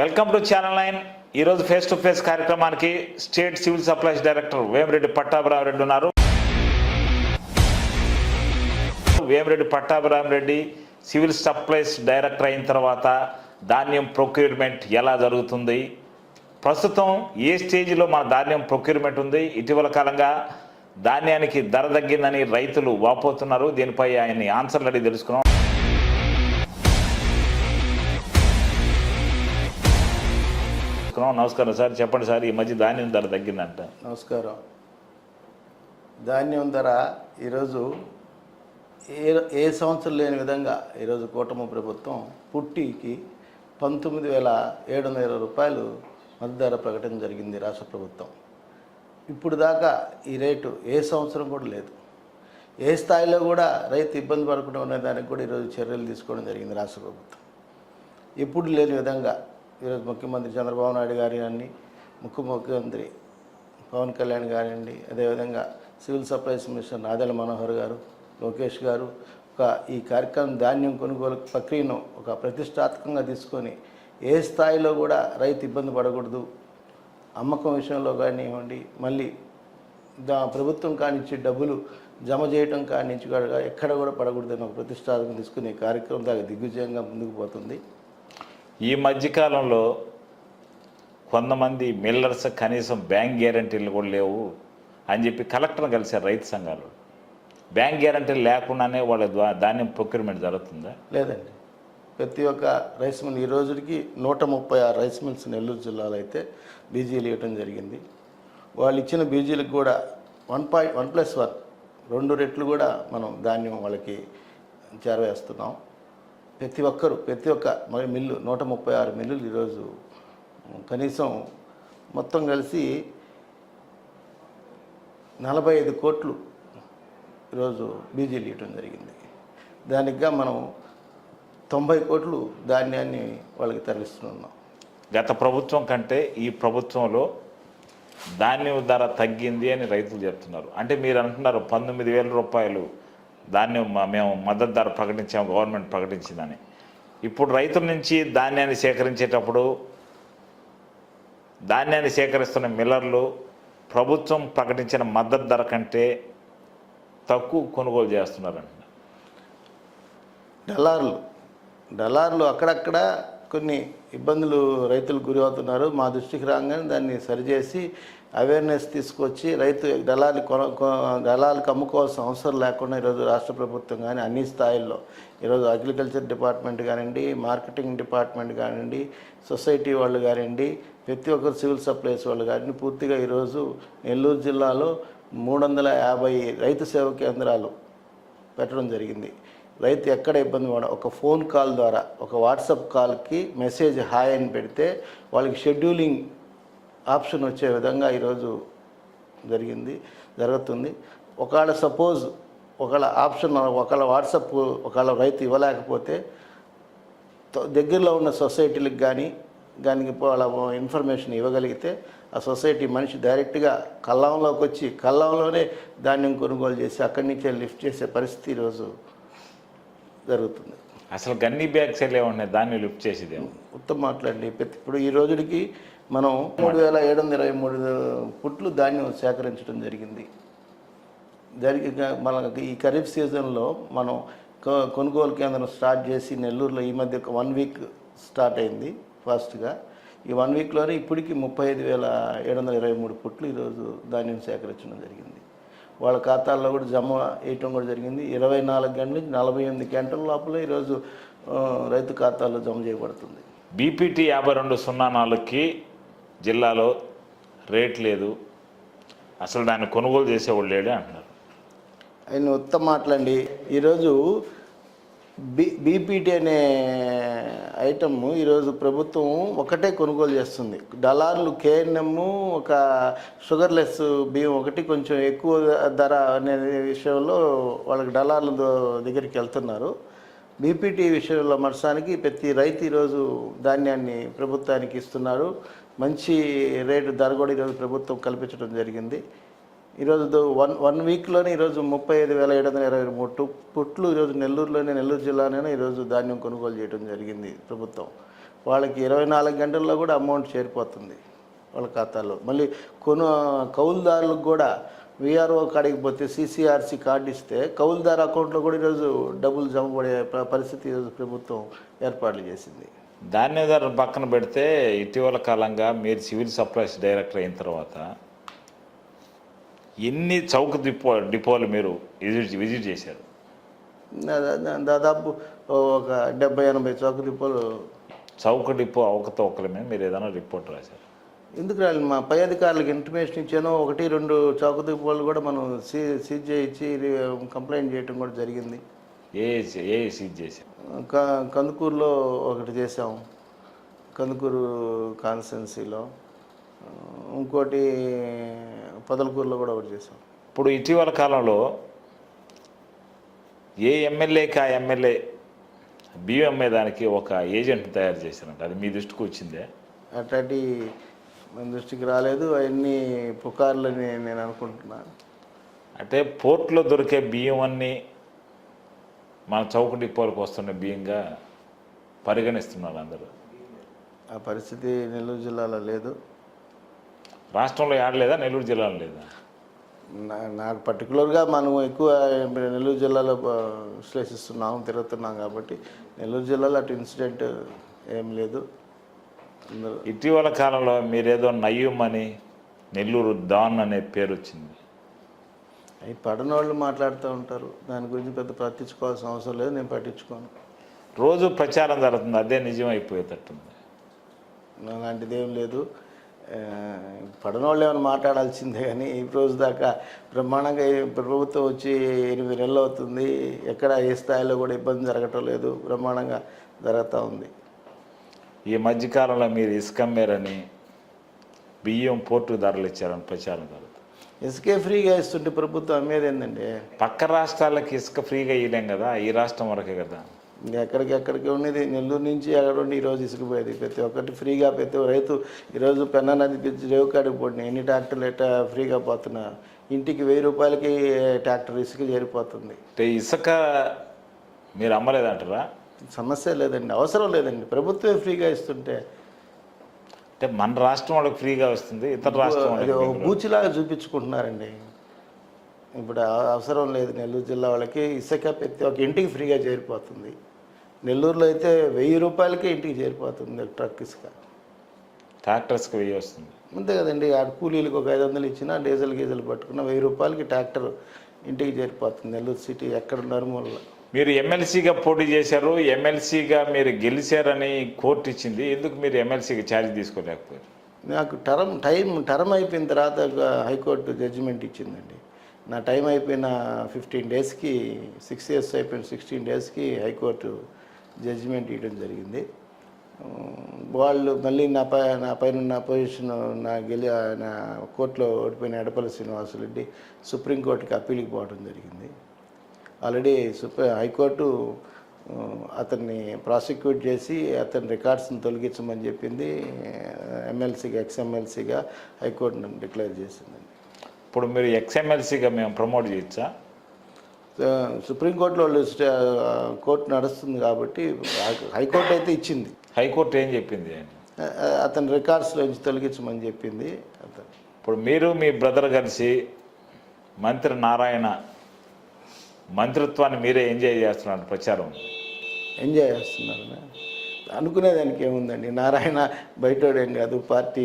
Welcome to channel nine. ఈరోజు face to face కార్యక్రమానికి state civil supplies director Vemireddy Pattabhiram Reddy ఉన్నారు. Vemireddy Pattabhiram Reddy civil supplies director అయిన తర్వాత ధాన్యం procurement ఎలా జరుగుతుంది? ప్రస్తుతం ఏ స్టేజ్లో మన ధాన్యం ప్రొక్యూర్మెంట్ ఉంది? ఇటీవల కాలంగా ధాన్యానికి ధర తగ్గిందని రైతులు వాపోతున్నారు. దీనిపై ఆయన్ని ఆన్సర్లు అడిగి తెలుసుకున్నాం. తెలుసుకున్నాం. నమస్కారం సార్ చెప్పండి సార్ ఈ మధ్య ధాన్యం ధర తగ్గిందంట. నమస్కారం. ధాన్యం ధర ఈరోజు ఏ ఏ సంవత్సరం లేని విధంగా ఈరోజు కూటమి ప్రభుత్వం పుట్టికి పంతొమ్మిది వేల ఏడు వందల ఇరవై రూపాయలు మద్దతు ధర ప్రకటన జరిగింది రాష్ట్ర ప్రభుత్వం. ఇప్పుడు దాకా ఈ రేటు ఏ సంవత్సరం కూడా లేదు. ఏ స్థాయిలో కూడా రైతు ఇబ్బంది పడకుండా ఉన్న దానికి కూడా ఈరోజు చర్యలు తీసుకోవడం జరిగింది రాష్ట్ర ప్రభుత్వం. ఎప్పుడు లేని విధంగా ఈరోజు ముఖ్యమంత్రి చంద్రబాబు నాయుడు గారిని ముఖ్య ముఖ్యమంత్రి పవన్ కళ్యాణ్ గారండి అదేవిధంగా civil supplies minister Nadendla Manohar గారు లోకేష్ గారు ఒక ఈ కార్యక్రమం ధాన్యం కొనుగోలు ప్రక్రియను ఒక ప్రతిష్టాత్మకంగా తీసుకొని ఏ స్థాయిలో కూడా రైతు ఇబ్బంది పడకూడదు. అమ్మకం విషయంలో కానివ్వండి మళ్ళీ దా ప్రభుత్వం కానించి డబ్బులు జమ చేయటం కానించి కూడా ఎక్కడ కూడా పడకూడదని ఒక ప్రతిష్టాత్మకం తీసుకుని కార్యక్రమం దాకా దిగ్విజయంగా ముందుకు పోతుంది. ఈ మధ్యకాలంలో కొంతమంది మిల్లర్స్ కనీసం బ్యాంక్ గ్యారంటీలు కూడా లేవు అని చెప్పి కలెక్టర్ని కలిశారు రైతు సంఘాలు. బ్యాంక్ గ్యారంటీలు లేకుండానే వాళ్ళ ద్వా- ధాన్యం ప్రొక్యూర్మెంట్ జరుగుతుందా? లేదండి. ప్రతి ఒక్క రైస్ మిల్ ఈ రోజుకి నూట ముప్పై ఆరు రైస్ మిల్స్ నెల్లూరు జిల్లాలో అయితే బీజీలు ఇవ్వటం జరిగింది. వాళ్ళు ఇచ్చిన బీజీలకు కూడా one point one plus one రెండు రెట్లు కూడా మనం ధాన్యం వాళ్ళకి చేరవేస్తున్నాం. ప్రతి ఒక్కరు ప్రతి ఒక్క మరి మిల్లు నూట ముప్పై ఆరు మిల్లులు ఈరోజు కనీసం మొత్తం కలిసి నలభై ఐదు కోట్లు ఈరోజు బీజీలు ఇవ్వడం జరిగింది. దానికిగా మనం తొంభై కోట్లు ధాన్యాన్ని వాళ్ళకి తరలిస్తున్నాం. గత ప్రభుత్వం కంటే ఈ ప్రభుత్వంలో ధాన్యం ధర తగ్గింది అని రైతులు చెప్తున్నారు. అంటే మీరు అంటున్నారు పంతొమ్మిది వేల రూపాయలు దాన్ని మేము మద్దతు ధర ప్రకటించాము గవర్నమెంట్ ప్రకటించిందని. ఇప్పుడు రైతుల నుంచి ధాన్యాన్ని సేకరించేటప్పుడు ధాన్యాన్ని సేకరిస్తున్న మిల్లర్లు ప్రభుత్వం ప్రకటించిన మద్దతు ధర కంటే తక్కువ కొనుగోలు చేస్తున్నారంట. డలార్లు. డలార్లు అక్కడక్కడ కొన్ని ఇబ్బందులు రైతులు గురి అవుతున్నారు. మా దృష్టికి రాగానే దాన్ని సరిచేసి అవేర్నెస్ తీసుకొచ్చి రైతు దళాలు కొన దళాలకు అమ్ముకోవాల్సిన అవసరం లేకుండా ఈరోజు రాష్ట్ర ప్రభుత్వం కానీ అన్ని స్థాయిల్లో ఈరోజు అగ్రికల్చర్ డిపార్ట్మెంట్ కానివ్వండి మార్కెటింగ్ డిపార్ట్మెంట్ కానివ్వండి సొసైటీ వాళ్ళు కానివ్వండి ప్రతి ఒక్కరు సివిల్ సప్లైస్ వాళ్ళు కానివ్వండి పూర్తిగా ఈరోజు నెల్లూరు జిల్లాలో మూడు వందల యాభై రైతు సేవ కేంద్రాలు పెట్టడం జరిగింది. రైతు ఎక్కడ ఇబ్బంది పడ ఒక ఫోన్ కాల్ ద్వారా ఒక వాట్సాప్ కాల్కి మెసేజ్ హాయ్ అని పెడితే వాళ్ళకి షెడ్యూలింగ్ ఆప్షన్ వచ్చే విధంగా ఈరోజు జరిగింది జరుగుతుంది. ఒకవేళ సపోజ్ ఒకవేళ ఆప్షన్ ఒకవేళ వాట్సాప్ ఒకవేళ రైతు ఇవ్వలేకపోతే దగ్గరలో ఉన్న సొసైటీలకు కానీ దానికి వాళ్ళ ఇన్ఫర్మేషన్ ఇవ్వగలిగితే ఆ సొసైటీ మనిషి డైరెక్ట్గా కల్లంలోకి వచ్చి కల్లంలోనే ధాన్యం కొనుగోలు చేసి అక్కడి నుంచే లిఫ్ట్ చేసే పరిస్థితి ఈరోజు జరుగుతుంది. అసలు గన్నీ బ్యాగ్స్ వెళ్ళే ఉన్నాయి దాన్ని లిఫ్ట్ చేసేదేమో. ఉత్తమ మాట్లాడండి. ప్రతి ఇప్పుడు ఈ రోజుడికి మనం మూడు వేల ఏడు వందల ఇరవై మూడు పుట్లు ధాన్యం సేకరించడం జరిగింది. జరిగి మనకి ఈ ఖరీఫ్ సీజన్లో మనం కొ- కొనుగోలు కేంద్రం స్టార్ట్ చేసి నెల్లూరులో ఈ మధ్య ఒక వన్ వీక్ స్టార్ట్ అయింది ఫాస్ట్గా. ఈ వన్ వీక్లోనే ఇప్పటికి ముప్పై ఐదు వేల ఏడు వందల ఇరవై మూడు పుట్లు ఈరోజు ధాన్యం సేకరించడం జరిగింది. వాళ్ళ ఖాతాల్లో కూడా జమ వేయటం కూడా జరిగింది. ఇరవై నాలుగు గంటల నుంచి నలభై ఎనిమిది గంటల లోపల ఈరోజు రైతు ఖాతాల్లో జమ చేయబడుతుంది. బీపీటీ యాభై రెండు సున్నా నాలుగుకి జిల్లాలో రేట్ లేదు. అసలు దాన్ని కొనుగోలు చేసేవాళ్ళు లేడే అంటున్నారు. ఆయన ఉత్తమ మాటలండి. ఈరోజు బి బీపీటీ అనే ఐటమ్ ఈరోజు ప్రభుత్వం ఒకటే కొనుగోలు చేస్తుంది. డలార్లు కేఎన్ఎమ్ ఒక షుగర్లెస్ బియ్యం ఒకటి కొంచెం ఎక్కువ ధర అనే విషయంలో వాళ్ళకి డలార్ల దగ్గరికి వెళ్తున్నారు. బీపీటీ విషయంలో మరసానికి ప్రతి రైతు ఈరోజు ధాన్యాన్ని ప్రభుత్వానికి ఇస్తున్నారు. మంచి రేటు ధర కూడా ఈరోజు ప్రభుత్వం కల్పించడం జరిగింది. ఈరోజు వన్ వన్ వీక్లోనే ఈరోజు ముప్పై ఐదు వేల ఏడు వందల ఇరవై మూడు పుట్లు ఈరోజు నెల్లూరులోనే నెల్లూరు జిల్లాలోనే ఈరోజు ధాన్యం కొనుగోలు చేయడం జరిగింది ప్రభుత్వం. వాళ్ళకి ఇరవై నాలుగు గంటల్లో కూడా అమౌంట్ చేరిపోతుంది వాళ్ళ ఖాతాలో. మళ్ళీ కొను కౌలుదారులకు కూడా విఆర్ఓ కాడికి పోతే సిసిఆర్సి కార్డు ఇస్తే కౌలుదారు అకౌంట్లో కూడా ఈరోజు డబ్బులు జమ పడే పరిస్థితి ఈరోజు ప్రభుత్వం ఏర్పాట్లు చేసింది. ధాన్యదారులు పక్కన పెడితే ఇటీవల కాలంగా మీరు సివిల్ సప్లైస్ డైరెక్టర్ అయిన తర్వాత ఎన్ని చౌక డిపో డిపోలు మీరు విజిట్ విజిట్ చేశారు? దాదాపు ఒక డెబ్బై ఎనభై చౌక డిపోలు. చౌక డిపో అవకతవకల మీద మీరు ఏదైనా రిపోర్ట్ రాశారు? ఎందుకు రాలి మా పై అధికారులకు ఇన్ఫర్మేషన్ ఇచ్చాను. ఒకటి రెండు చౌక డిపోలు కూడా మనం సీ సీజ్ చేయించి కంప్లైంట్ చేయడం కూడా జరిగింది. ఏ ఏ సీజ్ చేశారు? క- కందుకూరులో ఒకటి చేసాం కందుకూరు కాన్స్టెన్సీలో ఇంకోటి పొదలకూరులో కూడా ఒకటి చేసాం ఇప్పుడు ఇటీవల కాలంలో ఏ ఎమ్మెల్యేకి ఆ ఎమ్మెల్యే బియ్యం అమ్మేదానికి ఒక ఏజెంట్ తయారు చేశారంట. అది మీ దృష్టికి వచ్చిందే? అట్లాంటి మన దృష్టికి రాలేదు. అవన్నీ పుకార్లని నేను అనుకుంటున్నాను. అంటే పోర్ట్లో దొరికే బియ్యం అన్నీ మన చౌక డిపోలకు వస్తున్న బియ్యంగా పరిగణిస్తున్నారు అందరూ. ఆ పరిస్థితి నెల్లూరు జిల్లాలో లేదు. రాష్ట్రంలో ఆడలేదా నెల్లూరు జిల్లాలో లేదా? నాకు పర్టికులర్గా మనం ఎక్కువ నెల్లూరు జిల్లాలో విశ్లేషిస్తున్నాం తిరుగుతున్నాం కాబట్టి నెల్లూరు జిల్లాలో అటు ఇన్సిడెంట్ ఏం లేదు. అందరూ ఇటీవల కాలంలో మీరేదో నయ్యం అని నెల్లూరు డాన్ అనే పేరు వచ్చింది అవి పడనోళ్ళు మాట్లాడుతూ ఉంటారు. దాని గురించి పెద్ద పట్టించుకోవాల్సిన అవసరం లేదు నేను పట్టించుకోను. రోజు ప్రచారం జరుగుతుంది అదే నిజం అయిపోయేటట్టుంది అలాంటిది ఏం లేదు. ఆ, పడనోళ్ళు ఏమైనా మాట్లాడాల్సిందే కానీ ఈ రోజు దాకా బ్రహ్మాండంగా ప్రభుత్వం వచ్చి ఎనిమిది నెలలు అవుతుంది. ఎక్కడ ఏ స్థాయిలో కూడా ఇబ్బంది జరగటం లేదు. బ్రహ్మాండంగా జరుగుతూ ఉంది. ఈ మధ్యకాలంలో మీరు ఇసుక మేరని బియ్యం పోర్టు ధరలు ఇచ్చారని ప్రచారం జరుగుతుంది. ఇసుకే ఫ్రీగా ఇస్తుంటే ప్రభుత్వం అమ్మేది ఏంటండి పక్క రాష్ట్రాలకి ఇసుక ఫ్రీగా ఇవ్వలేం కదా ఈ రాష్ట్రం వరకే కదా. ఎక్కడికి ఎక్కడికి ఉన్నది నెల్లూరు నుంచి ఎక్కడ ఉండి ఈరోజు ఇసుకుపోయేది ప్రతి ఒక్కటి ఫ్రీగా ప్రతి రైతు ఈరోజు పెన్నా నది బ్రిడ్జ్ రేవు కాడికి పోటీ ఎన్ని ట్రాక్టర్లు ఎట్టా ఫ్రీగా పోతున్నా? ఇంటికి వెయ్యి రూపాయలకి ట్రాక్టర్ ఇసుక చేరిపోతుంది. అంటే ఇసుక మీరు అమ్మలేదంటారా? సమస్య లేదండి అవసరం లేదండి. ప్రభుత్వమే ఫ్రీగా ఇస్తుంటే అంటే మన రాష్ట్రం వాళ్ళకి ఫ్రీగా వస్తుంది ఇతర రాష్ట్రం బూచిలాగా చూపించుకుంటున్నారండి. ఇప్పుడు అవసరం లేదు నెల్లూరు జిల్లా వాళ్ళకి ఇసుక ప్రతి ఒక్క ఇంటికి ఫ్రీగా చేరిపోతుంది. నెల్లూరులో అయితే వెయ్యి రూపాయలకే ఇంటికి చేరిపోతుంది ట్రక్ ఇసుక. ట్రాక్టర్స్కి వెయ్యి వస్తుంది. అంతే కదండి ఆ కూలీలకు ఒక ఐదు వందలు ఇచ్చినా డీజిల్ గీజల్ పట్టుకున్న వెయ్యి రూపాయలకి ట్రాక్టర్ ఇంటికి చేరిపోతుంది నెల్లూరు సిటీ ఎక్కడ నరుమూలలో మీరు ఎమ్మెల్సీగా పోటీ చేశారు ఎమ్మెల్సీగా మీరు గెలిచారని కోర్టు ఇచ్చింది. ఎందుకు మీరు ఎమ్మెల్సీగా ఛార్జ్ తీసుకోలేకపోయారు? నాకు టర్మ్ టైం టర్మ్ అయిపోయిన తర్వాత హైకోర్టు జడ్జిమెంట్ ఇచ్చిందండి. నా టైం అయిపోయిన ఫిఫ్టీన్ డేస్కి సిక్స్ ఇయర్స్ అయిపోయిన సిక్స్టీన్ డేస్కి హైకోర్టు జడ్జిమెంట్ ఇవ్వడం జరిగింది. వాళ్ళు మళ్ళీ నా పై నా పైన నా పొజిషన్ నా గెలి నా కోర్టులో ఓడిపోయిన ఎడపల్లి శ్రీనివాసరెడ్డి సుప్రీంకోర్టుకి అప్పీల్కి పోవడం జరిగింది. ఆల్రెడీ సుప్రీ హైకోర్టు అతన్ని ప్రాసిక్యూట్ చేసి అతని రికార్డ్స్ని తొలగించమని చెప్పింది ఎమ్మెల్సీగా ఎక్స్ఎమ్మెల్సీగా హైకోర్టు డిక్లేర్ చేసిందండి. ఇప్పుడు మీరు ఎక్స్ఎమ్మెల్సీగా మేము ప్రమోట్ చేయొచ్చా? సుప్రీంకోర్టులో వాళ్ళు కోర్టు నడుస్తుంది కాబట్టి హైకోర్టు అయితే ఇచ్చింది. హైకోర్టు ఏం చెప్పింది అతని రికార్డ్స్లో నుంచి తొలగించమని చెప్పింది అతను. ఇప్పుడు మీరు మీ బ్రదర్ కలిసి మంత్రి నారాయణ మంత్రిత్వాన్ని మీరే ఎంజాయ్ చేస్తున్నారు ప్రచారం. ఎంజాయ్ చేస్తున్నారు అనుకునేదానికి ఏముందండి? నారాయణ బయటోడేం కాదు పార్టీ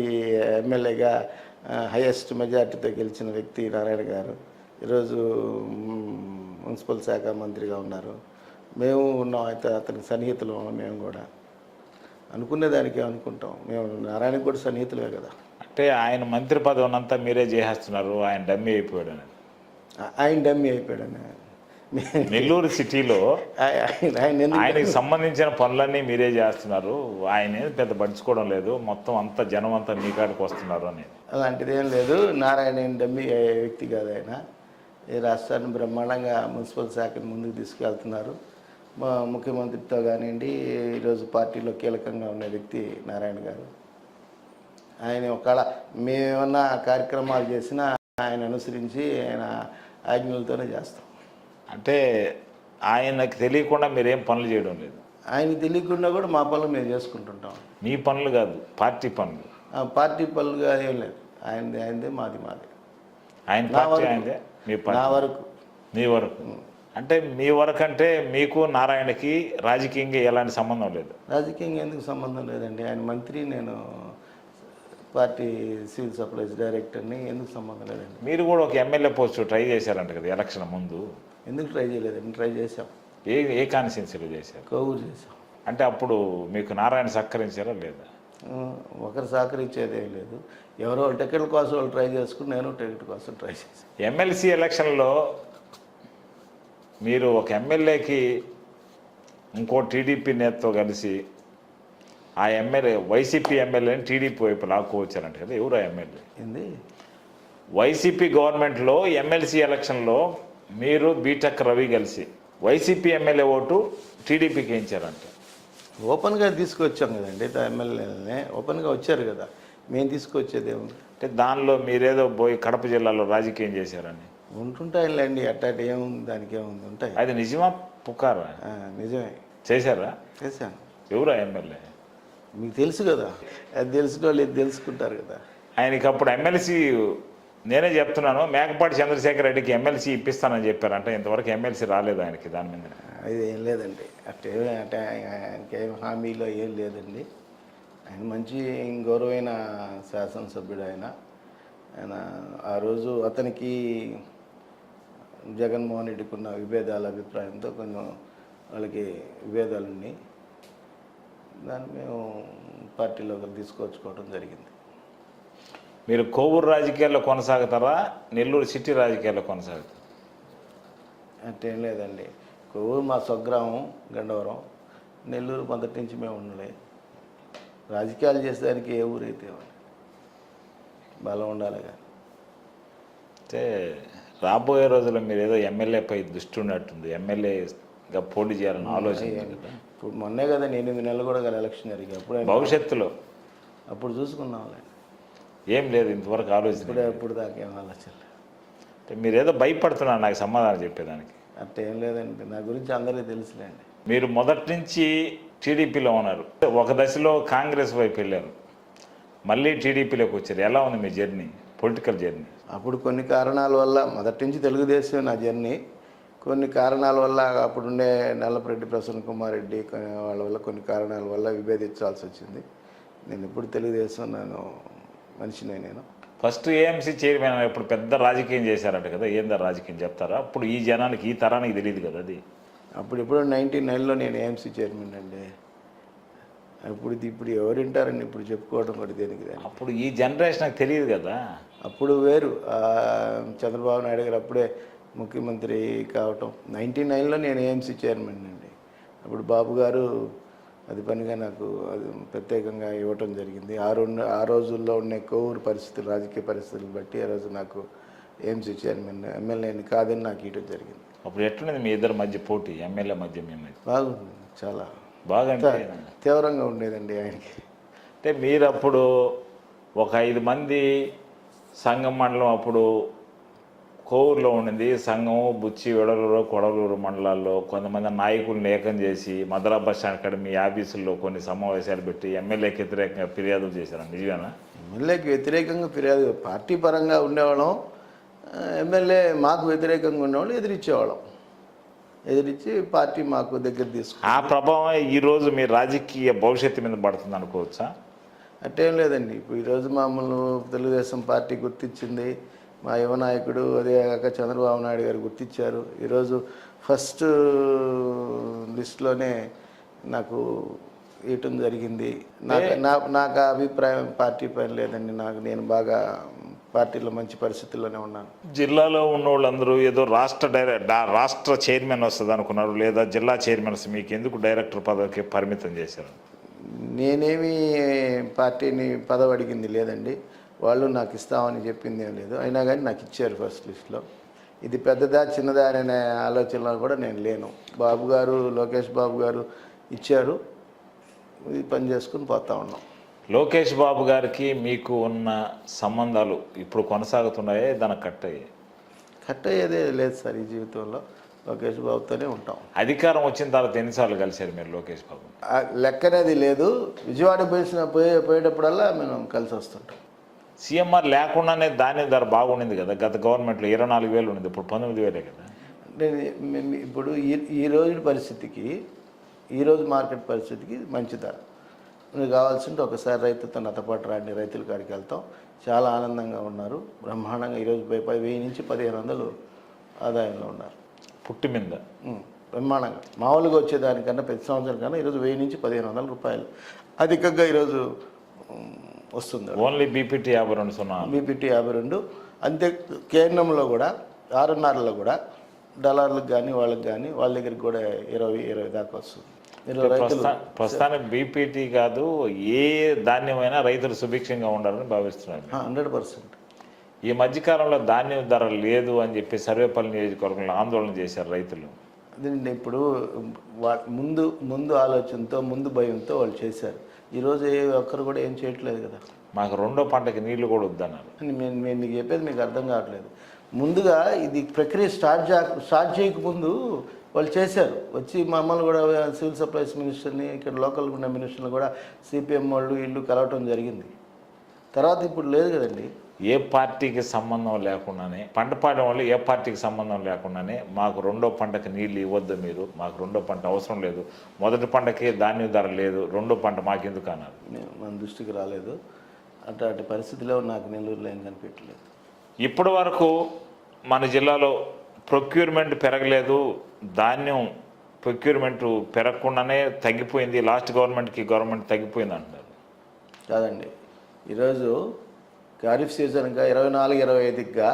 ఎమ్మెల్యేగా హైయెస్ట్ మెజార్టీతో గెలిచిన వ్యక్తి నారాయణ గారు. ఈరోజు మున్సిపల్ శాఖ మంత్రిగా ఉన్నారు. మేము ఉన్నాం అయితే అతనికి సన్నిహితులు మేము కూడా. అనుకునేదానికి అనుకుంటాం. మేము నారాయణకి కూడా సన్నిహితులే కదా. అంటే ఆయన మంత్రి పదవిని అంతా మీరే చేసేస్తున్నారు ఆయన డమ్మీ అయిపోయాడు అని ఆ- ఆయన డమ్మీ అయిపోయాడని. నెల్లూరు సిటీలో ఆయనకి సంబంధించిన పనులన్నీ మీరే చేస్తున్నారు. ఆయన పెద్ద పడుచుకోవడం లేదు. మొత్తం అంతా జనం అంతా మీ కాడికి వస్తున్నారు అని. అలాంటిది ఏం లేదు. నారాయణ డమ్మి వ్యక్తి కాదు ఆయన. ఈ రాష్ట్రాన్ని బ్రహ్మాండంగా మున్సిపల్ శాఖను ముందుకు తీసుకెళ్తున్నారు. ముఖ్యమంత్రితో కానివ్వండి ఈరోజు పార్టీలో కీలకంగా ఉన్న వ్యక్తి నారాయణ గారు. ఆయన ఒకవేళ మేమేమన్నా కార్యక్రమాలు చేసినా ఆయన అనుసరించి ఆయన ఆజ్ఞలతోనే చేస్తాం. అంటే ఆయనకు తెలియకుండా మీరేం పనులు చేయడం లేదు. ఆయనకి తెలియకుండా కూడా మా పనులు మేము చేసుకుంటుంటాం. మీ పనులు కాదు పార్టీ పనులు. పార్టీ పనులుగా ఏం లేదు. ఆయనది ఆయనదే మాది మాది. ఆయన పార్టీ. ఆయనదే మీ నా వరకు. మీ వరకు. అంటే మీ వరకు అంటే మీకు నారాయణకి రాజకీయంగా ఎలాంటి సంబంధం లేదు. రాజకీయంగా ఎందుకు సంబంధం లేదండి? ఆయన మంత్రి నేను పార్టీ సివిల్ సప్లైస్ డైరెక్టర్ని ఎందుకు సంబంధం లేదండి? మీరు కూడా ఒక ఎమ్మెల్యే పోస్ట్ ట్రై చేశారంట కదా ఎలక్షన్ ముందు. ఎందుకు ట్రై చేయలేదండి ట్రై చేసాం ఏ ఏ కాన్స్టిట్యున్సీలో చేశారు? కోవూరు చేసాం అంటే అప్పుడు మీకు నారాయణ సహకరించారా లేదా? ఒకరు సహకరించేది లేదు. ఎవరో టికెట్ల కోసం వాళ్ళు ట్రై చేసుకుని నేను టికెట్ కోసం ట్రై చేశాను. ఎమ్మెల్సీ ఎలక్షన్లో మీరు ఒక ఎమ్మెల్యేకి ఇంకో టీడీపీ నేతతో కలిసి ఆ ఎమ్మెల్యే వైసీపీ ఎమ్మెల్యేని టీడీపీ వైపు లాక్కోవచ్చారంట కదా. ఎవరు ఆ ఎమ్మెల్యే? ఏంది? వైసీపీ గవర్నమెంట్లో ఎమ్మెల్సీ ఎలక్షన్లో మీరు బీటెక్ రవి కలిసి వైసీపీ ఎమ్మెల్యే ఓటు టీడీపీకి వేయించారంట ఓపెన్గా తీసుకొచ్చాం కదండి ఎమ్మెల్యేలనే. ఓపెన్గా వచ్చారు కదా. మేము తీసుకొచ్చేది ఏముంది? అంటే దానిలో మీరేదో పోయి కడప జిల్లాలో రాజకీయం చేశారని. ఉంటుంటాయిలేండి అట్టాటి ఏముంది దానికి ఏముంది ఉంటాయి. అది నిజమా పుకారా? నిజమే. చేశారా? చేశాను ఎవరా ఎమ్మెల్యే? మీకు తెలుసు కదా. అది ఇది తెలుసుకుంటారు కదా. ఆయనకి అప్పుడు ఎమ్మెల్సీ నేనే చెప్తున్నాను మేకపాటి చంద్రశేఖర్ రెడ్డికి ఎమ్మెల్సీ ఇప్పిస్తానని చెప్పారంట. ఇంతవరకు ఎమ్మెల్సీ రాలేదు ఆయనకి దాని మీద. అది ఏం లేదండి. అట్టే అంటే ఆయనకేం హామీలో ఏం లేదండి. ఆయన మంచి గౌరవమైన శాసనసభ్యుడు ఆయన. ఆయన ఆ రోజు అతనికి జగన్మోహన్ రెడ్డికి ఉన్న విభేదాల అభిప్రాయంతో కొంచెం వాళ్ళకి విభేదాలు ఉన్నాయి దాన్ని మేము పార్టీలోకి తీసుకొచ్చుకోవడం జరిగింది. మీరు కోవూరు రాజకీయాల్లో కొనసాగుతారా? నెల్లూరు సిటీ రాజకీయాల్లో కొనసాగుతారా? అట్టేం లేదండి. కొవ్వూరు మా స్వగ్రామం గండవరం. నెల్లూరు మొదటి నుంచి మేము ఉండలే. రాజకీయాలు చేసేదానికి ఏ ఊరైతే. బలం ఉండాలి కానీ అంటే రాబోయే రోజుల్లో మీరు ఏదో ఎమ్మెల్యేపై దృష్టి ఉన్నట్టుంది. ఎమ్మెల్యేగా పోటీ చేయాలని ఆలోచన. ఇప్పుడు మొన్నే కదా ఎనిమిది నెలలు కూడా గల ఎలక్షన్ జరిగాయి అప్పుడు భవిష్యత్తులో. అప్పుడు చూసుకున్నాంలే ఏం లేదు ఇంతవరకు ఆలోచన ఇప్పుడే అప్పుడు దాకా ఏం ఆలోచన. అంటే మీరు ఏదో భయపడుతున్నారు నాకు సమాధానం చెప్పేదానికి. అట్ట ఏం లేదండి నా గురించి అందరికీ తెలుసులేండి. మీరు మొదటి నుంచి టీడీపీలో ఉన్నారు. ఒక దశలో కాంగ్రెస్ వైపు వెళ్ళారు. మళ్ళీ టీడీపీలోకి వచ్చారు. ఎలా ఉంది మీ జర్నీ పొలిటికల్ జర్నీ? అప్పుడు కొన్ని కారణాల వల్ల మొదటి నుంచి తెలుగుదేశం నా జర్నీ. కొన్ని కారణాల వల్ల అప్పుడుండే నల్లపరెడ్డి ప్రసన్న కుమార్ రెడ్డి వాళ్ళ వల్ల కొన్ని కారణాల వల్ల విభేదించాల్సి వచ్చింది. నేను ఇప్పుడు తెలుగుదేశం నేను మనిషినే నేను. ఫస్ట్ ఏఎంసీ చైర్మన్ ఇప్పుడు పెద్ద రాజకీయం చేశారంట కదా ఏందా రాజకీయం చెప్తారా? అప్పుడు ఈ జనానికి ఈ తరానికి తెలియదు కదా అది. అప్పుడు ఇప్పుడు నైన్టీ నైన్లో నేను ఏఎంసీ చైర్మన్ అండి. అప్పుడు ఇప్పుడు ఎవరు వింటారండి ఇప్పుడు చెప్పుకోవడం కూడా దేనికి అప్పుడు ఈ జనరేషన్కి తెలియదు కదా. అప్పుడు వేరు. చంద్రబాబు నాయుడు గారు అప్పుడే ముఖ్యమంత్రి కావటం. నైంటీ నైన్లో నేను ఏఎంసీ చైర్మన్ అండి. అప్పుడు బాబు గారు అది పనిగా నాకు అది ప్రత్యేకంగా ఇవ్వటం జరిగింది. ఆ రెండు ఆ రోజుల్లో ఉన్న కోవూరు పరిస్థితులు రాజకీయ పరిస్థితులు బట్టి ఆ రోజు నాకు ఏఎంసీ చైర్మన్ ఎమ్మెల్యేని కాదని నాకు ఇవ్వటం జరిగింది. అప్పుడు ఎట్లుంది మీ ఇద్దరి మధ్య పోటీ ఎమ్మెల్యే మధ్య మీ మధ్య? బాగుంది చాలా. బాగా తీవ్రంగా ఉండేదండి ఆయనకి. అంటే మీరు అప్పుడు ఒక ఐదు మంది సంఘం మండలం అప్పుడు కోవూరులో ఉండింది సంఘం బుచ్చి వెడలూరు కొడలూరు మండలాల్లో కొంతమంది నాయకులను ఏకం చేసి మద్రా బస్ స్టాండ్ కాడ మీ ఆఫీసుల్లో కొన్ని సమావేశాలు పెట్టి ఎమ్మెల్యేకి వ్యతిరేకంగా ఫిర్యాదులు చేశారు నిజమేనా? ఎమ్మెల్యేకి వ్యతిరేకంగా ఫిర్యాదు పార్టీ పరంగా ఉండేవాళ్ళం. ఎమ్మెల్యే మాకు వ్యతిరేకంగా ఉండేవాళ్ళు ఎదిరించేవాళ్ళం. ఎదిరించి పార్టీ మాకు దగ్గర తీసుకు ఆ ప్రభావం ఈరోజు మీ రాజకీయ భవిష్యత్తు మీద పడుతుంది అనుకోవచ్చా? అట్టేం లేదండి. ఇప్పుడు ఈరోజు మమ్మల్ని తెలుగుదేశం పార్టీ గుర్తించింది. మా యువ నాయకుడు అదే కాక చంద్రబాబు నాయుడు గారు గుర్తించారు. ఈరోజు ఫస్ట్ లిస్ట్లోనే నాకు ఇవ్వటం జరిగింది. నాకు నా నాకు ఆ అభిప్రాయం పార్టీ పైన లేదండి. నాకు నేను బాగా పార్టీలో మంచి పరిస్థితుల్లోనే ఉన్నాను. జిల్లాలో ఉన్న వాళ్ళందరూ ఏదో రాష్ట్ర డైరెక్ట్ రాష్ట్ర చైర్మన్ వస్తుంది అనుకున్నారు లేదా జిల్లా చైర్మన్స్ మీకు ఎందుకు డైరెక్టర్ పదవికి పరిమితం చేశారు? నేనేమి పార్టీని పదవి అడిగింది లేదండి. వాళ్ళు నాకు ఇస్తామని చెప్పింది ఏం లేదు. అయినా కానీ నాకు ఇచ్చారు ఫస్ట్ లిస్ట్లో ఇది పెద్దదా చిన్నదా అనే ఆలోచనలో కూడా నేను లేను. బాబు గారు లోకేష్ బాబు గారు ఇచ్చారు. ఇది పని చేసుకుని పోతా ఉన్నాం. లోకేష్ బాబు గారికి మీకు ఉన్న సంబంధాలు ఇప్పుడు కొనసాగుతున్నాయే? దానికి కట్ అయ్యాయి? కట్ అయ్యేదే లేదు సార్ ఈ జీవితంలో. లోకేష్ బాబుతోనే ఉంటాం. అధికారం వచ్చిన తర్వాత ఎన్నిసార్లు కలిశారు మీరు లోకేష్ బాబు ఆ లెక్క అనేది లేదు. విజయవాడ పోయిన పోయే పోయేటప్పుడల్లా మేము కలిసి వస్తుంటాం. సీఎంఆర్ లేకుండానే ధాన్యం ధర బాగుండింది కదా. గత గవర్నమెంట్లో ఇరవై నాలుగు వేలు ఉండింది. ఇప్పుడు పంతొమ్మిది వేలే కదా. అంటే మేము ఇప్పుడు ఈ ఈ రోజు పరిస్థితికి ఈ రోజు మార్కెట్ పరిస్థితికి మంచి ధర మీకు కావాల్సింటే ఒకసారి రైతుతో నతపాటు రాండి రైతుల కాడికి వెళ్తాం. చాలా ఆనందంగా ఉన్నారు. బ్రహ్మాండంగా ఈరోజు పై- పై వెయ్యి నుంచి పదిహేను వందలు ఆదాయంలో ఉన్నారు. పుట్టి మీద. బ్రహ్మాండంగా. మామూలుగా వచ్చేదానికన్నా ప్రతి సంవత్సరం కన్నా ఈరోజు వెయ్యి నుంచి పదిహేను వందల రూపాయలు. అధికంగా ఈరోజు వస్తుంది ఓన్లీ బీపీటీ యాభై రెండు సున్నా. బీపీటీ యాభై రెండు. అంతే కేంద్రంలో కూడా ఆర్ఎన్ఆర్లో కూడా డలార్లకు కానీ వాళ్ళకి కానీ వాళ్ళ దగ్గరికి కూడా ఇరవై ఇరవై దాకా వస్తుంది. ప్రస్తుతానికి బీపీటీ కాదు ఏ ధాన్యమైనా రైతులు సుభిక్షంగా ఉండాలని భావిస్తున్నారు. Hundred percent. ఈ మధ్యకాలంలో ధాన్యం ధర లేదు అని చెప్పి సర్వేపల్లి నియోజకవర్గంలో ఆందోళన చేశారు రైతులు. అదేంటి ఇప్పుడు ముందు ముందు ఆలోచనతో ముందు భయంతో వాళ్ళు చేశారు. ఈరోజు ఏ ఒక్కరు కూడా ఏం చేయట్లేదు కదా. మాకు రెండో పంటకి నీళ్ళు కూడా వద్దన్నారు. అని నేను నేను మీకు చెప్పేది మీకు అర్థం కావట్లేదు. ముందుగా ఇది ప్రక్రియ స్టార్ట్ చే స్టార్ట్ చేయకముందు వాళ్ళు చేశారు. వచ్చి మమ్మల్ని కూడా సివిల్ సప్లైస్ మినిస్టర్ని ఇక్కడ లోకల్ ఉన్న మినిస్టర్ని కూడా సిపిఎం వాళ్ళు వీళ్ళు కలవటం జరిగింది. తర్వాత ఇప్పుడు లేదు కదండి. ఏ పార్టీకి సంబంధం లేకుండానే పంట పాడడం వల్ల ఏ పార్టీకి సంబంధం లేకుండానే మాకు రెండో పంటకి నీళ్ళు ఇవ్వద్దు మీరు మాకు రెండో పంట అవసరం లేదు. మొదటి పంటకి ధాన్యం ధర లేదు రెండో పంట మాకెందుకు అన్నారు. నేను మన దృష్టికి రాలేదు. అట్లాంటి పరిస్థితిలో నాకు నెల్లూరులో ఏం కనిపించలేదు ఇప్పటి వరకు మన జిల్లాలో ప్రొక్యూర్మెంట్ పెరగలేదు ధాన్యం ప్రొక్యూర్మెంట్ పెరగకుండానే తగ్గిపోయింది. లాస్ట్ గవర్నమెంట్కి గవర్నమెంట్ తగ్గిపోయింది అంటారు కాదండి. ఈరోజు ఖరీఫ్ సీజన్గా ఇరవై నాలుగు ఇరవై ఐదుగా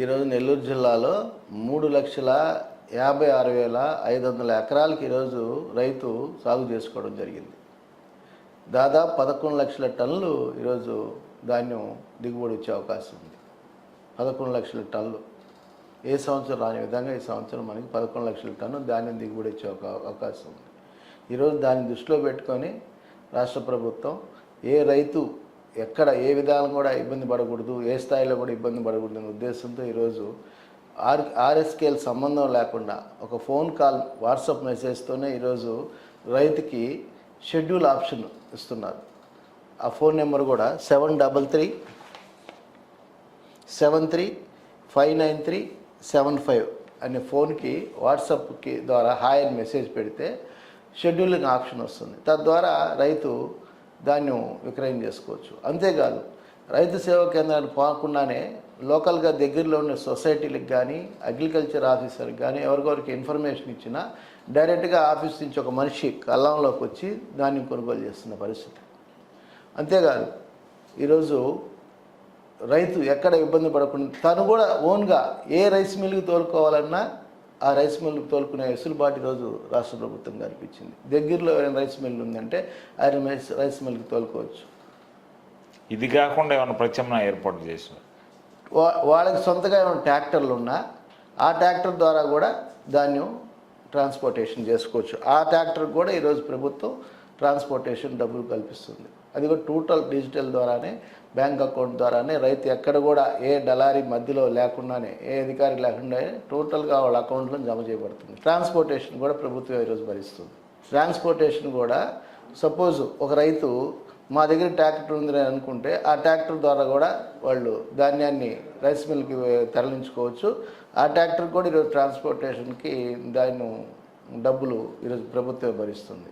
ఈరోజు నెల్లూరు జిల్లాలో మూడు లక్షల యాభై ఆరు వేల ఐదు వందల ఎకరాలకి ఈరోజు రైతు సాగు చేసుకోవడం జరిగింది. దాదాపు పదకొండు లక్షల టన్నులు ఈరోజు ధాన్యం దిగుబడి వచ్చే అవకాశం ఉంది. పదకొండు లక్షల టన్నులు. ఏ సంవత్సరం రాని విధంగా ఈ సంవత్సరం మనకి పదకొండు లక్షల టన్ను ధాన్యం దిగుబడి వచ్చే అవకాశం ఉంది. ఈరోజు దాన్ని దృష్టిలో పెట్టుకొని రాష్ట్ర ప్రభుత్వం ఏ రైతు ఎక్కడ ఏ విధానం కూడా ఇబ్బంది పడకూడదు ఏ స్థాయిలో కూడా ఇబ్బంది పడకూడదు అనే ఉద్దేశంతో ఈరోజు ఆర్ ఆర్ఎస్కేల్ సంబంధం లేకుండా ఒక ఫోన్ కాల్ వాట్సాప్ మెసేజ్తోనే ఈరోజు రైతుకి షెడ్యూల్ ఆప్షన్ ఇస్తున్నారు. ఆ ఫోన్ నెంబర్ కూడా seven double three seven three five nine three seven five అనే ఫోన్కి వాట్సాప్కి ద్వారా హాయ్ అని మెసేజ్ పెడితే షెడ్యూలింగ్ ఆప్షన్ వస్తుంది. తద్వారా రైతు ధాన్యం విక్రయం చేసుకోవచ్చు. అంతేకాదు రైతు సేవా కేంద్రాన్ని పోకుండానే లోకల్గా దగ్గరలో ఉన్న సొసైటీలకు కానీ అగ్రికల్చర్ ఆఫీసర్కి కానీ ఎవరికొరికి ఇన్ఫర్మేషన్ ఇచ్చినా డైరెక్ట్గా ఆఫీస్ నుంచి ఒక మనిషి కళ్ళంలోకి వచ్చి ధాన్యం కొనుగోలు చేస్తున్న పరిస్థితి. అంతేకాదు ఈరోజు రైతు ఎక్కడ ఇబ్బంది పడకుండా తను కూడా ఓన్గా ఏ రైస్ మిల్కి తోలుకోవాలన్నా ఆ రైస్ మిల్కి తోలుకునే వెసులుబాటు ఈరోజు రాష్ట్ర ప్రభుత్వం కల్పించింది. దగ్గరలో ఎవరైనా రైస్ మిల్ ఉందంటే ఆయన రైస్ రైస్ మిల్కి తోలుకోవచ్చు. ఇది కాకుండా ఏమైనా ప్రత్యామ్నాయ ఏర్పాటు వా- వాళ్ళకి సొంతగా ఏమైనా ట్రాక్టర్లు ఉన్నా ఆ ట్రాక్టర్ ద్వారా కూడా ధాన్యం ట్రాన్స్పోర్టేషన్ చేసుకోవచ్చు. ఆ ట్రాక్టర్ కూడా ఈరోజు ప్రభుత్వం ట్రాన్స్పోర్టేషన్ డబ్బులు కల్పిస్తుంది. అది కూడా టోటల్ డిజిటల్ ద్వారానే బ్యాంక్ అకౌంట్ ద్వారానే రైతు ఎక్కడ కూడా ఏ డలారీ మధ్యలో లేకుండానే ఏ అధికారి లేకుండా టోటల్గా వాళ్ళ అకౌంట్లో జమ చేయబడుతుంది. ట్రాన్స్పోర్టేషన్ కూడా ప్రభుత్వం ఈరోజు భరిస్తుంది. ట్రాన్స్పోర్టేషన్ కూడా సపోజ్ ఒక రైతు మా దగ్గర ట్రాక్టర్ ఉంది అనుకుంటే ఆ ట్రాక్టర్ ద్వారా కూడా వాళ్ళు ధాన్యాన్ని రైస్ మిల్కి తరలించుకోవచ్చు. ఆ ట్రాక్టర్ కూడా ఈరోజు ట్రాన్స్పోర్టేషన్కి దాన్ని డబ్బులు ఈరోజు ప్రభుత్వం భరిస్తుంది.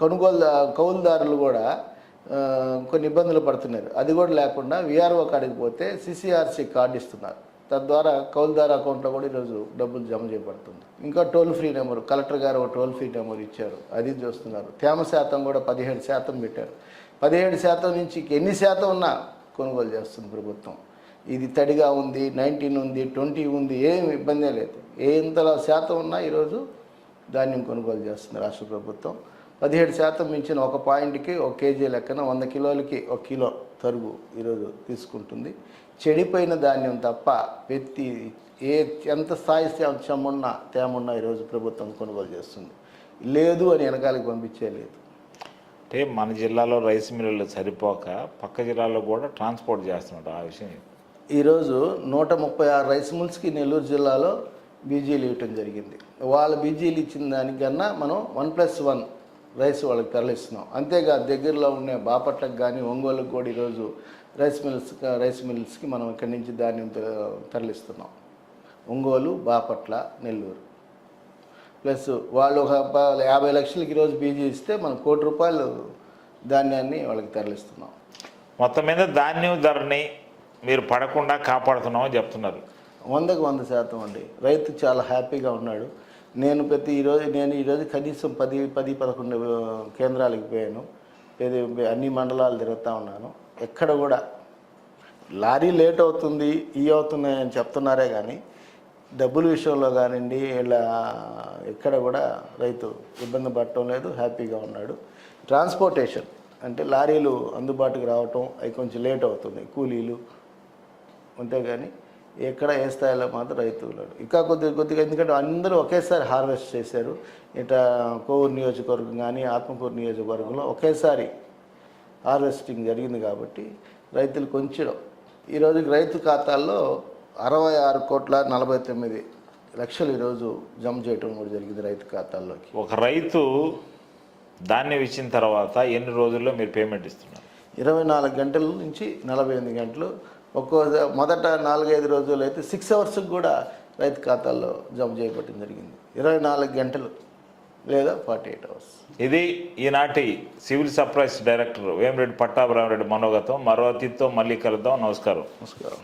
కొనుగోలు కౌలుదారులు కూడా కొన్ని ఇబ్బందులు పడుతున్నారు. అది కూడా లేకుండా విఆర్ఓ కాడికి పోతే సిసిఆర్సి కార్డు ఇస్తున్నారు. తద్వారా కౌలుదారు అకౌంట్లో కూడా ఈరోజు డబ్బులు జమ చేయబడుతుంది. ఇంకా టోల్ ఫ్రీ నెంబర్ కలెక్టర్ గారు ఒక టోల్ ఫ్రీ నెంబర్ ఇచ్చారు. అది చూస్తున్నారు. తేమ శాతం కూడా పదిహేడు శాతం పెట్టారు. పదిహేడు శాతం నుంచి ఎన్ని శాతం ఉన్నా కొనుగోలు చేస్తుంది ప్రభుత్వం. ఇది తడిగా ఉంది నైన్టీన్ ఉంది ట్వంటీ ఉంది ఏం ఇబ్బందే లేదు. ఎంతలా శాతం ఉన్నా ఈరోజు ధాన్యం కొనుగోలు చేస్తుంది రాష్ట్ర ప్రభుత్వం. పదిహేడు శాతం మించిన ఒక పాయింట్కి ఒక కేజీ లెక్కన వంద కిలోలకి ఒక కిలో తరుగు ఈరోజు తీసుకుంటుంది. చెడిపోయిన ధాన్యం తప్ప ప్రతి ఏ ఎంత స్థాయి చెమ్మున్నా తేమున్నా ఈరోజు ప్రభుత్వం కొనుగోలు చేస్తుంది. లేదు అని వెనకాలకి పంపించే లేదు. అంటే మన జిల్లాలో రైస్ మిల్లులు సరిపోక పక్క జిల్లాలో కూడా ట్రాన్స్పోర్ట్ చేస్తున్నారు ఆ విషయం. ఈరోజు నూట ముప్పై ఆరు రైస్ మిల్స్కి నెల్లూరు జిల్లాలో బీజీలు ఇవ్వటం జరిగింది. వాళ్ళ బీజీలు ఇచ్చిన దానికన్నా మనం వన్ ప్లస్ వన్ రైస్ వాళ్ళకి తరలిస్తున్నాం. అంతేకాదు దగ్గరలో ఉండే బాపట్లకు కానీ ఒంగోలుకు కూడా ఈరోజు రైస్ మిల్స్ రైస్ మిల్స్కి మనం ఇక్కడి నుంచి ధాన్యం తరలిస్తున్నాం. ఒంగోలు బాపట్ల నెల్లూరు. ప్లస్ వాళ్ళు ఒక యాభై లక్షలకి ఈరోజు బీజీ ఇస్తే మనం కోటి రూపాయలు ధాన్యాన్ని వాళ్ళకి తరలిస్తున్నాం. మొత్తం మీద ధాన్యం ధరని మీరు పడకుండా కాపాడుతున్నామని చెప్తున్నారు. వందకు వంద శాతం అండి. రైతు చాలా హ్యాపీగా ఉన్నాడు. నేను ప్రతి ఈరోజు నేను ఈరోజు కనీసం పది పది పదకొండు కేంద్రాలకి కేంద్రాలకు పోయాను. ఏది అన్ని మండలాలు తిరుగుతూ ఉన్నాను. ఎక్కడ కూడా లారీ లేట్ అవుతుంది ఈ అవుతున్నాయి అని చెప్తున్నారే కానీ డబ్బుల విషయంలో కానివ్వండి ఇలా ఎక్కడ కూడా రైతు ఇబ్బంది పడటం లేదు హ్యాపీగా ఉన్నాడు. ట్రాన్స్పోర్టేషన్ అంటే లారీలు అందుబాటుకు రావటం అవి కొంచెం లేట్ అవుతుంది కూలీలు అంతేగాని ఎక్కడ ఏ స్థాయిలో మాత్రం రైతు ఉన్నాడు ఇంకా కొద్దిగా కొద్దిగా ఎందుకంటే అందరూ ఒకేసారి హార్వెస్ట్ చేశారు. ఇట్లా కోవూరు నియోజకవర్గం కానీ ఆత్మకూరు నియోజకవర్గంలో ఒకేసారి హార్వెస్టింగ్ జరిగింది కాబట్టి రైతులు కొంచెం ఈరోజు రైతు ఖాతాల్లో అరవై ఆరు కోట్ల నలభై తొమ్మిది లక్షలు ఈరోజు జమ చేయడం కూడా జరిగింది రైతు ఖాతాల్లోకి. ఒక రైతు ధాన్యం ఇచ్చిన తర్వాత ఎన్ని రోజుల్లో మీరు పేమెంట్ ఇస్తున్నారు? ఇరవై నాలుగు గంటల నుంచి నలభై ఎనిమిది గంటలు ఒక్కో మొదట నాలుగైదు రోజులు అయితే సిక్స్ అవర్స్కి కూడా రైతు ఖాతాల్లో జమ చేయబట్టడం జరిగింది. ఇరవై నాలుగు గంటలు లేదా ఫార్టీ ఎయిట్ అవర్స్. ఇది ఈనాటి civil supplies director Vemireddy Pattabhiramareddy మనోగతం. మరో అతిథితో మళ్ళీ కలుద్దాం. నమస్కారం. నమస్కారం.